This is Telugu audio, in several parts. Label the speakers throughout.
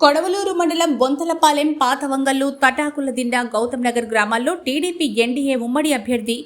Speaker 1: కొడవలూరు మండలం బొంతలపాలెం పాతవంగల్లు తటాకుల దిండ గౌతమ్ నగర్ గ్రామాల్లో టీడీపీ ఎన్డీఏ ఉమ్మడి అభ్యర్థి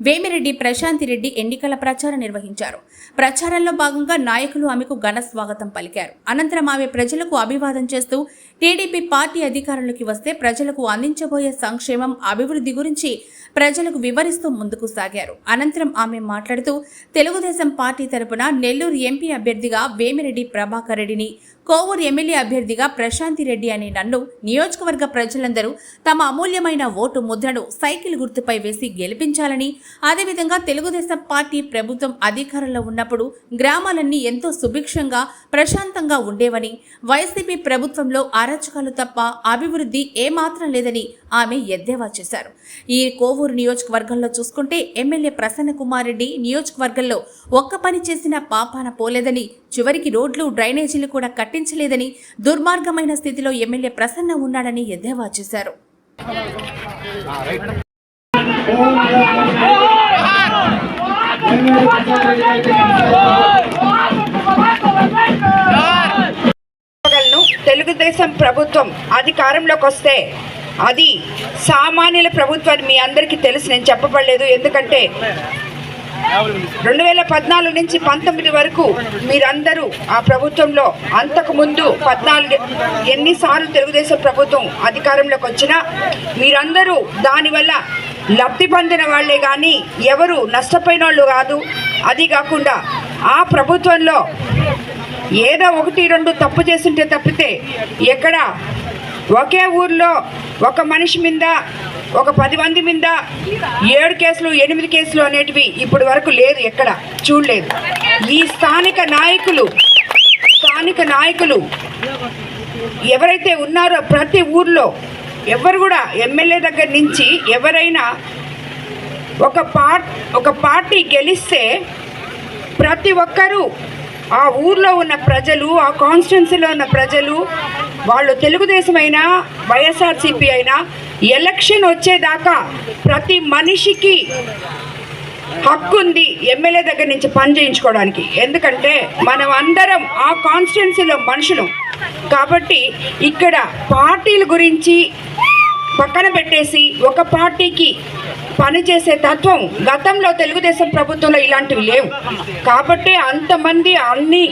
Speaker 1: వేమిరెడ్డి ప్రశాంతిరెడ్డి ఎన్నికల ప్రచారం నిర్వహించారు. ప్రచారంలో భాగంగా నాయకులు ఆమెకు ఘన స్వాగతం పలికారు. అనంతరం ఆమె ప్రజలకు అభివాదం చేస్తూ టీడీపీ పార్టీ అధికారంలోకి వస్తే ప్రజలకు అందించబోయే సంక్షేమం అభివృద్ధి గురించి ప్రజలకు వివరిస్తూ ముందుకు సాగారు. అనంతరం ఆమె మాట్లాడుతూ తెలుగుదేశం పార్టీ తరపున నెల్లూరు ఎంపీ అభ్యర్థిగా వేమిరెడ్డి ప్రభాకర్ రెడ్డిని కోవూరు ఎమ్మెల్యే అభ్యర్థిగా ప్రశాంతి రెడ్డి అనే నన్ను నియోజకవర్గ ప్రజలందరూ తమ అమూల్యమైన ఓటు ముద్రను సైకిల్ గుర్తుపై వేసి గెలిపించాలని అదేవిధంగా తెలుగుదేశం పార్టీ ప్రభుత్వం అధికారంలో ఉన్నప్పుడు గ్రామాలన్నీ ఎంతో సుభిక్షంగా ప్రశాంతంగా ఉండేవని వైసీపీ ప్రభుత్వంలో అరాచకాలు తప్ప అభివృద్ధి ఏమాత్రం లేదని ఆమె ఎద్దేవా చేశారు. ఈ కోవూరు నియోజకవర్గంలో చూసుకుంటే ఎమ్మెల్యే ప్రసన్న కుమార్ రెడ్డి నియోజకవర్గంలో ఒక్క పని చేసిన పాపాన పోలేదని చివరికి రోడ్లు డ్రైనేజీలు కూడా కట్టించలేదని దుర్మార్గమైన స్థితిలో ఎమ్మెల్యే ప్రసన్న ఉన్నాడని ఎద్దేవా చేశారు.
Speaker 2: తెలుగుదేశం ప్రభుత్వం అధికారంలోకి వస్తే అది సామాన్యుల ప్రభుత్వం మీ అందరికీ తెలుసు నేను చెప్పబడలేదు. ఎందుకంటే రెండు వేల పద్నాలుగు నుంచి పంతొమ్మిది వరకు మీరందరూ ఆ ప్రభుత్వంలో అంతకు ముందు పద్నాలుగు ఎన్నిసార్లు తెలుగుదేశం ప్రభుత్వం అధికారంలోకి వచ్చినా మీరందరూ దానివల్ల లబ్ధి పొందిన వాళ్ళే కానీ ఎవరు నష్టపోయిన వాళ్ళు కాదు. అది కాకుండా ఆ ప్రభుత్వంలో ఏదో ఒకటి రెండు తప్పు చేసింటే తప్పితే ఎక్కడ ఒకే ఊర్లో ఒక మనిషి మీద ఒక పది మంది మీద ఏడు కేసులు ఎనిమిది కేసులు అనేటివి ఇప్పటి వరకు లేదు ఎక్కడ చూడలేదు. ఈ స్థానిక నాయకులు స్థానిక నాయకులు ఎవరైతే ఉన్నారో ప్రతి ఊర్లో ఎవరు కూడా ఎమ్మెల్యే దగ్గర నుంచి ఎవరైనా ఒక పార్ట్ ఒక పార్టీ గెలిస్తే ప్రతి ఒక్కరూ ఆ ఊర్లో ఉన్న ప్రజలు ఆ కాన్స్టిట్యున్సీలో ఉన్న ప్రజలు వాళ్ళు తెలుగుదేశం అయినా వైఎస్ఆర్సీపీ అయినా ఎలక్షన్ వచ్చేదాకా ప్రతి మనిషికి హక్కు ఉంది ఎమ్మెల్యే దగ్గర నుంచి పని చేయించుకోవడానికి. ఎందుకంటే మనం అందరం ఆ కాన్స్టిట్యున్సీలో మనుషులు. కాబట్టి ఇక్కడ పార్టీల గురించి పక్కన పెట్టేసి ఒక పార్టీకి పనిచేసే తత్వం గతంలో తెలుగుదేశం ప్రభుత్వంలో ఇలాంటివి లేవు. కాబట్టి అంతమంది అన్ని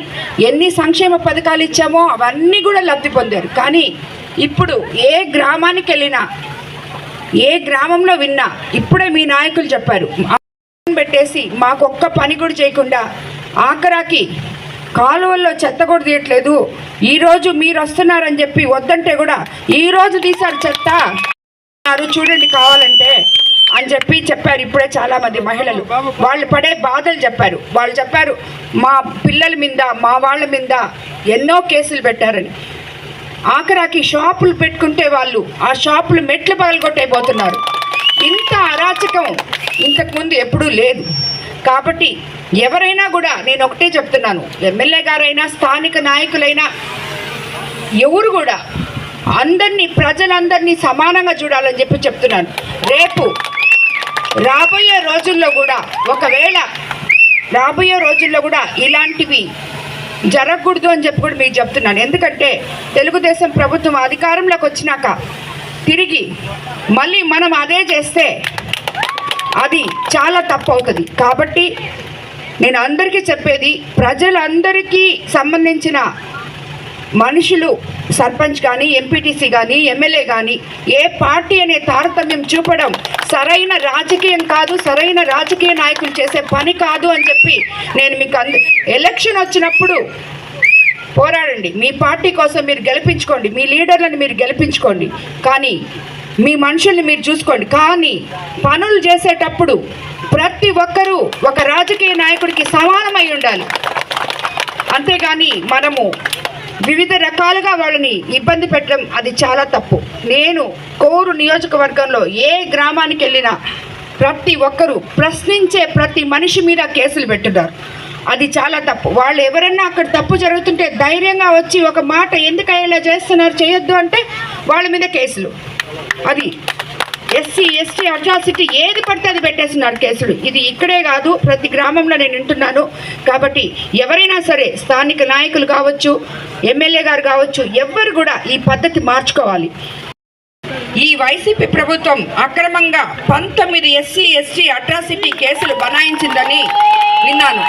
Speaker 2: ఎన్ని సంక్షేమ పథకాలు ఇచ్చామో అవన్నీ కూడా లబ్ధి పొందారు. కానీ ఇప్పుడు ఏ గ్రామానికి వెళ్ళినా ఏ గ్రామంలో విన్నా ఇప్పుడే మీ నాయకులు చెప్పారు. పెట్టేసి మాకొక్క పని కూడా చేయకుండా ఆఖరాకి కాలువల్లో చెత్త కూడా తీయట్లేదు. ఈరోజు మీరు వస్తున్నారని చెప్పి వద్దంటే కూడా ఈరోజు తీశారు చెత్త. అన్నారు చూడండి కావాలంటే అని చెప్పి చెప్పారు ఇప్పుడే చాలా మంది మహిళలు వాళ్ళు పడే బాధలు చెప్పారు. వాళ్ళు చెప్పారు మా పిల్లల మీద మా వాళ్ళ మీద ఎన్నో కేసులు పెట్టారని. ఆఖరాకి షాపులు పెట్టుకుంటే వాళ్ళు ఆ షాపులు మెట్లు పగలగొట్టైపోతున్నారు ఇంత అరాచకం ఇంతకుముందు ఎప్పుడూ లేదు. కాబట్టి ఎవరైనా కూడా నేను ఒకటే చెప్తున్నాను ఎమ్మెల్యే గారైనా స్థానిక నాయకులైనా ఎవరు కూడా అందరినీ ప్రజలందరినీ సమానంగా చూడాలని చెప్పి చెప్తున్నాను. రేపు రాబోయే రోజుల్లో కూడా ఒకవేళ రాబోయే రోజుల్లో కూడా ఇలాంటివి జరగకూడదు అని చెప్పి కూడా మీకు చెప్తున్నాను. ఎందుకంటే తెలుగుదేశం ప్రభుత్వం అధికారంలోకి వచ్చినాక తిరిగి మళ్ళీ మనం అదే చేస్తే అది చాలా తప్పు అవుతుంది. కాబట్టి నేను అందరికీ చెప్పేది ప్రజలందరికీ సంబంధించిన మనుషులు సర్పంచ్ కానీ ఎంపీటీసీ కానీ ఎమ్మెల్యే కానీ ఏ పార్టీ అనే తారతమ్యం చూపడం సరైన రాజకీయం కాదు సరైన రాజకీయ నాయకులు చేసే పని కాదు అని చెప్పి నేను మీకు అంద ఎలక్షన్ వచ్చినప్పుడు పోరాడండి. మీ పార్టీ కోసం మీరు గెలిపించుకోండి. మీ లీడర్లను మీరు గెలిపించుకోండి. కానీ మీ మనుషుల్ని మీరు చూసుకోండి. కానీ పనులు చేసేటప్పుడు ప్రతి ఒక్కరూ ఒక రాజకీయ నాయకుడికి సమానమై ఉండాలి. అంతేగాని మనము వివిధ రకాలుగా వాళ్ళని ఇబ్బంది పెట్టడం అది చాలా తప్పు. నేను కోరు నియోజకవర్గంలో ఏ గ్రామానికి వెళ్ళినా ప్రతి ఒక్కరూ ప్రశ్నించే ప్రతి మనిషి మీద కేసులు పెట్టున్నారు. అది చాలా తప్పు. వాళ్ళు ఎవరన్నా అక్కడ తప్పు జరుగుతుంటే ధైర్యంగా వచ్చి ఒక మాట ఎందుకు ఇలా చేస్తున్నారు చేయొద్దు అంటే వాళ్ళ మీద కేసులు. అది ఎస్సీ ఎస్టీ అట్రాసిటీ ఏది పడితే అది పెట్టేస్తున్నారు కేసులు. ఇది ఇక్కడే కాదు ప్రతి గ్రామంలో నేను వింటున్నాను. కాబట్టి ఎవరైనా సరే స్థానిక నాయకులు కావచ్చు ఎమ్మెల్యే గారు కావచ్చు ఎవ్వరు కూడా ఈ పద్ధతి మార్చుకోవాలి. ఈ వైసీపీ ప్రభుత్వం అక్రమంగా పంతొమ్మిది ఎస్సీ ఎస్టీ అట్రాసిటీ కేసులు బనాయించిందని విన్నాను.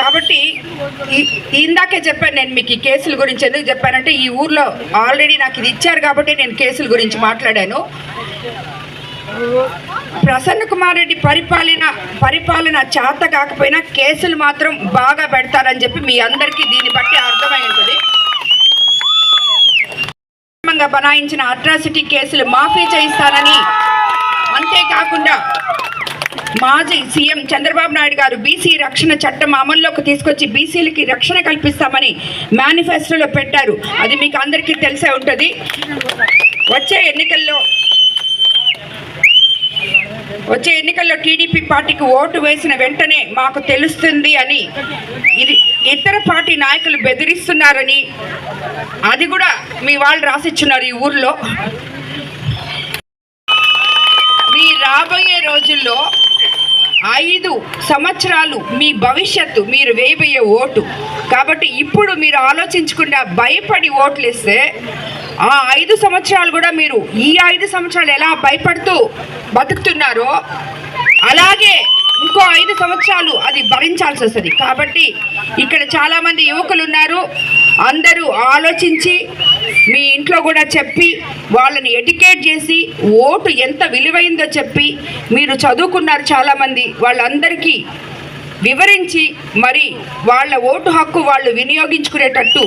Speaker 2: కాబట్టి ఇందాకే చెప్పాను నేను మీకు ఈ కేసుల గురించి ఎందుకు చెప్పానంటే ఈ ఊర్లో ఆల్రెడీ నాకు ఇది ఇచ్చారు కాబట్టి నేను కేసుల గురించి మాట్లాడాను. ప్రసన్న కుమార్ రెడ్డి పరిపాలన పరిపాలన చేత కాకపోయినా కేసులు మాత్రం బాగా పెడతారని చెప్పి మీ అందరికీ దీన్ని బట్టి అర్థమై ఉంటుంది. బనాయించిన అట్రాసిటీ కేసులు మాఫీ చేయిస్తానని అంతేకాకుండా మాజీ సీఎం చంద్రబాబు నాయుడు గారు బీసీ రక్షణ చట్టం అమల్లోకి తీసుకొచ్చి బీసీలకి రక్షణ కల్పిస్తామని మేనిఫెస్టోలో పెట్టారు. అది మీకు అందరికీ తెలిసే ఉంటుంది. వచ్చే ఎన్నికల్లో వచ్చే ఎన్నికల్లో టీడీపీ పార్టీకి ఓటు వేసిన వెంటనే మాకు తెలుస్తుంది అని ఇది ఇతర పార్టీ నాయకులు బెదిరిస్తున్నారని అది కూడా మీ వాళ్ళు రాసిచ్చున్నారు ఈ ఊర్లో. మీ రాబోయే రోజుల్లో ఐదు సంవత్సరాలు మీ భవిష్యత్తు మీరు వేయబోయే ఓటు. కాబట్టి ఇప్పుడు మీరు ఆలోచించకుండా భయపడి ఓట్లు ఇస్తే ఆ ఐదు సంవత్సరాలు కూడా మీరు ఈ ఐదు సంవత్సరాలు ఎలా భయపడుతూ బతుకుతున్నారో అలాగే ఇంకో ఐదు సంవత్సరాలు అది భరించాల్సి వస్తుంది. కాబట్టి ఇక్కడ చాలామంది యువకులు ఉన్నారు అందరూ ఆలోచించి మీ ఇంట్లో కూడా చెప్పి వాళ్ళని ఎడ్యుకేట్ చేసి ఓటు ఎంత విలువైందో చెప్పి మీరు చదువుకున్నారు చాలామంది. వాళ్ళందరికీ వివరించి మరి వాళ్ళ ఓటు హక్కు వాళ్ళు వినియోగించుకునేటట్టు